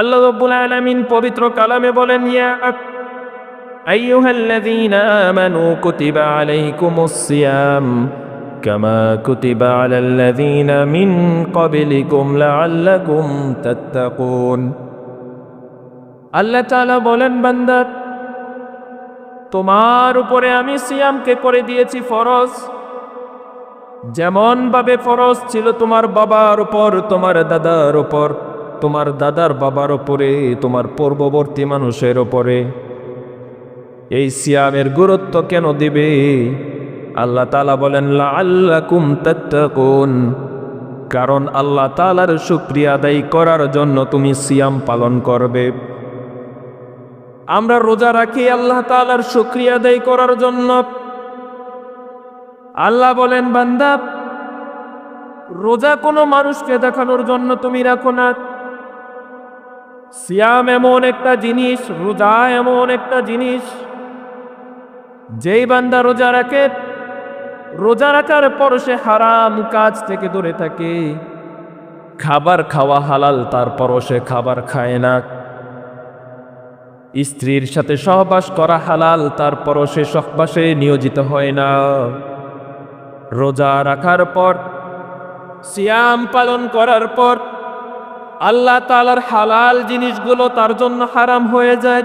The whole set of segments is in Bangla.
আল্লাহ রব্বুল আলামিন পবিত্র কালামে বলেন, ইয়া আইয়ুহাল্লাযীনা আমানু কুতিবা আলাইকুমুস সিয়াম কামা কুতিবা আলাল্লাযীনা মিন ক্বাবলিকুম লাআল্লাকুম তাত্তাকুন। আল্লাহ তাআলা বলেন, বান্দা, তোমার উপরে আমি সিয়ামকে করে দিয়েছি ফরজ। যেমন ভাবে ফরজ ছিল তোমার বাবার উপর, তোমার দাদার উপর। তোমার দাদার বাবার ওপরে, তোমার পূর্ববর্তী মানুষের ওপরে। এই সিয়ামের গুরুত্ব কেন দিবে? আল্লাহ তালা বলেন আল্লাকুম তাত্তাকুন। কারণ আল্লাহ তালার শুক্রিয়া আদায় করার জন্য তুমি সিয়াম পালন করবে। আমরা রোজা রাখি আল্লাহ তালার শুক্রিয়া আদায় করার জন্য। আল্লাহ বলেন, বান্দা, রোজা কোনো মানুষকে দেখানোর জন্য তুমি রাখো না। সিয়াম এমন একটা জিনিস, রোজা এমন একটা জিনিস। যেই বান্দা রোজা রাখে, রোজা রাখার পর সে হারাম কাজ থেকে দূরে থাকে। খাবার খাওয়া হালাল, তারপরও সে খাবার খায় না। স্ত্রীর সাথে সহবাস করা হালাল, তারপরও সে সহবাসে নিয়োজিত হয় না। রোজা রাখার পর, সিয়াম পালন করার পর আল্লাহ তালার হালাল জিনিসগুলো তার জন্য হারাম হয়ে যায়।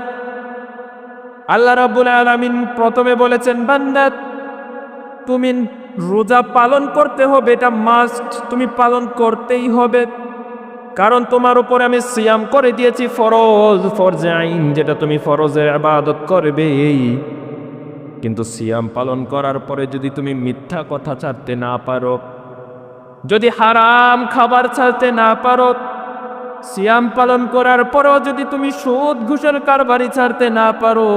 আল্লাহ রাবুল আলমিন প্রথমে বলেছেন বান্দাত তুমি রোজা পালন করতে হবে, এটা মাস্ট তুমি পালন করতেই হবে। কারণ তোমার উপর আমি সিয়াম করে দিয়েছি, ফরজ, ফরজে আইন, যেটা তুমি ফরজের আবাদত করবে। এই কিন্তু সিয়াম পালন করার পরে যদি তুমি মিথ্যা কথা ছাড়তে না পারো, যদি হারাম খাবার ছাড়তে না পারো সিয়াম পালন করার পরও যদি তুমি সুদ, ঘুষের কারবারি ছাড়তে না পারো,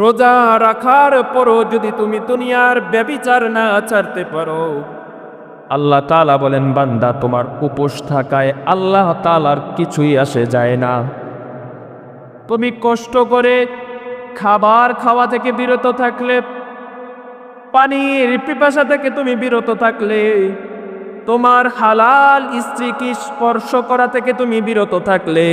রোজা রাখার পরও যদি তুমি দুনিয়ার ব্যবিচার না ছাড়তে পারো, আল্লাহ তালা বলেন, বান্দা, তোমার উপোস থাকায় আল্লাহ তালার কিছুই আসে যায় না। তুমি কষ্ট করে খাবার খাওয়া থেকে বিরত থাকলে, পানির পিপাসা থেকে তুমি বিরত থাকলে তোমার হালাল স্ত্রীকে স্পর্শ করা থেকে তুমি বিরত থাকলে,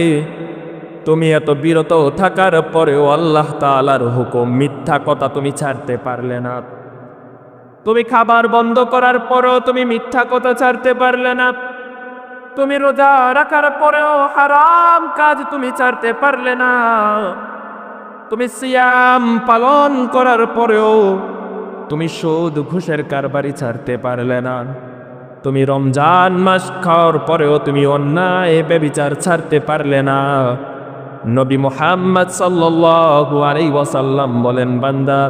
তুমি এত বিরত থাকার পরেও আল্লাহ তালার হুকুম মিথ্যা কথা তুমি ছাড়তে পারলে না। তুমি খাবার বন্ধ করার পরেও তুমি মিথ্যা কথা ছাড়তে পারলে না। তুমি রোজা রাখার পরেও হারাম কাজ তুমি ছাড়তে পারলে না। তুমি সিয়াম পালন করার পরেও তুমি সুদ ঘুষের কারবারি ছাড়তে পারলে না। তুমি রমজান মাস খাওয়ার পরেও তুমি অন্যায় বেবিচার ছাড়তে পারলে না। নবী মোহাম্মদ সাল্লাল্লাহু আলাইহি ওয়াসাল্লাম বলেন, বান্দা,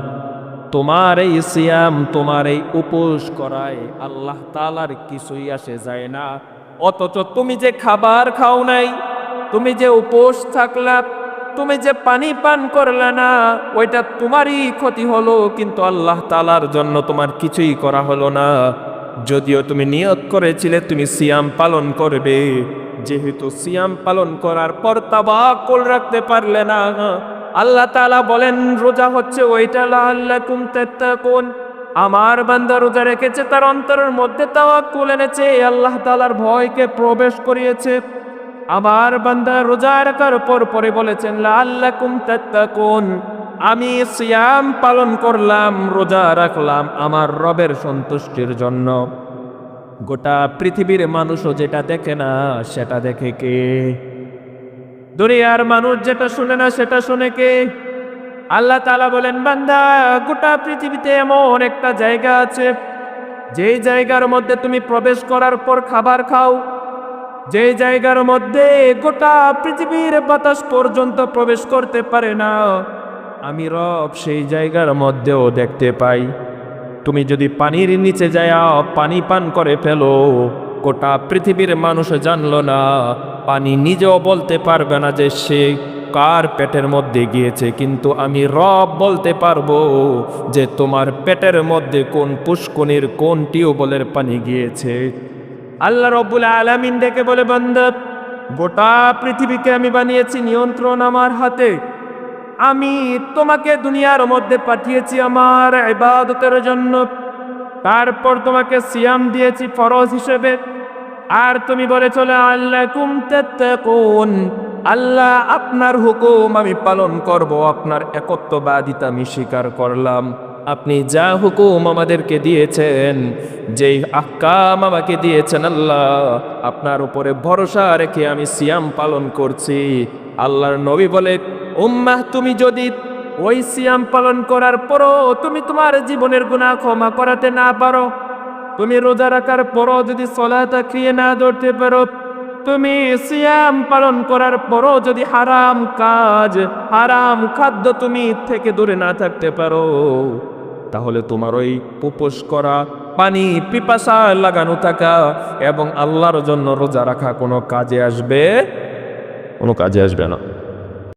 তোমার এই সিয়াম, তোমার এই উপোস করায় আল্লাহ তালার কিছুই আসে যায় না। অথচ তুমি যে খাবার খাও নাই, তুমি যে উপোস থাকলা, তুমি যে পানি পান করলে না, ওইটা তোমারই ক্ষতি হলো, কিন্তু আল্লাহ তালার জন্য তোমার কিছুই করা হলো না। যদিও তুমি নিয়ত করেছিলে, তুমি সিয়াম পালন করবে। যেহেতু সিয়াম পালন করার পর তাবাকুল রাখতে পারলে না। আল্লাহ তালা বলেন, রোজা হচ্ছে ওইটা আল্লাহ কুম কোন আমার বান্দা রোজা রেখেছে, তার অন্তরের মধ্যে তাওয়াক্কুল এনেছে। আল্লাহ তালার ভয়কে প্রবেশ করিয়েছে। আমার বান্দা রোজা রাখার পর পরে বলেছেন আল্লাহ কুম কোন আমি সিয়াম পালন করলাম, রোজা রাখলাম আমার রবের সন্তুষ্টির জন্য। গোটা পৃথিবীর মানুষও যেটা দেখে না, সেটা দেখে কে? দুনিয়ার মানুষ যেটা শুনে না, সেটা শুনে কে? আল্লাহ তালা বলেন, বান্দা, গোটা পৃথিবীতে এমন একটা জায়গা আছে, যেই জায়গার মধ্যে তুমি প্রবেশ করার পর খাবার খাও। যেই জায়গার মধ্যে গোটা পৃথিবীর বাতাস পর্যন্ত প্রবেশ করতে পারে না। আমি রব সেই জায়গার মধ্যেও দেখতে পাই। তুমি যদি পানির নিচে যায় পানি পান করে ফেলো, গোটা পৃথিবীর মানুষ জানলো না, পানি নিজেও বলতে পারবে না যে সে কার পেটের মধ্যে গিয়েছে, কিন্তু আমি রব বলতে পারব যে তোমার পেটের মধ্যে কোন পুষ্কনির কোন টিউবওয়েলের পানি গিয়েছে। আল্লাহ রব্বুল আলামিন ডেকে বলে, বান্দা, গোটা পৃথিবীকে আমি বানিয়েছি নিয়ন্ত্রণ আমার হাতে। আমি তোমাকে দুনিয়ার মধ্যে পাঠিয়েছি আমার ইবাদতের জন্য। তারপর তোমাকে সিয়াম দিয়েছি ফরজ হিসেবে। আর তুমি বলে চলে আল্লাহ কুম আল্লাহ, আপনার হুকুম আমি পালন করব, আপনার একত্ববাদিতা আমি স্বীকার করলাম। আপনি যা হুকুম আমাদেরকে দিয়েছেন, যেই আহকাম আমাকে দিয়েছেন আল্লাহ, আপনার উপরে ভরসা রেখে আমি সিয়াম পালন করছি। আল্লাহর নবী বলে উম্মাহ, তুমি যদি ওই সিয়াম পালন করার পরও তুমি তোমার জীবনের গুণা ক্ষমা করাতে না পারো, তুমি রোজা রাখার পরও যদি সলাতা খেয়ে না ধরতে পারো, তুমি সিয়াম পালন করার পরও যদি হারাম কাজ, হারাম খাদ্য তুমি থেকে দূরে না থাকতে পারো, তাহলে তোমার ওই উপোস করা, পানি, পিপাসা লাগানো থাকা এবং আল্লাহর জন্য রোজা রাখা কোনো কাজে আসবে? কোনো কাজে আসবে না।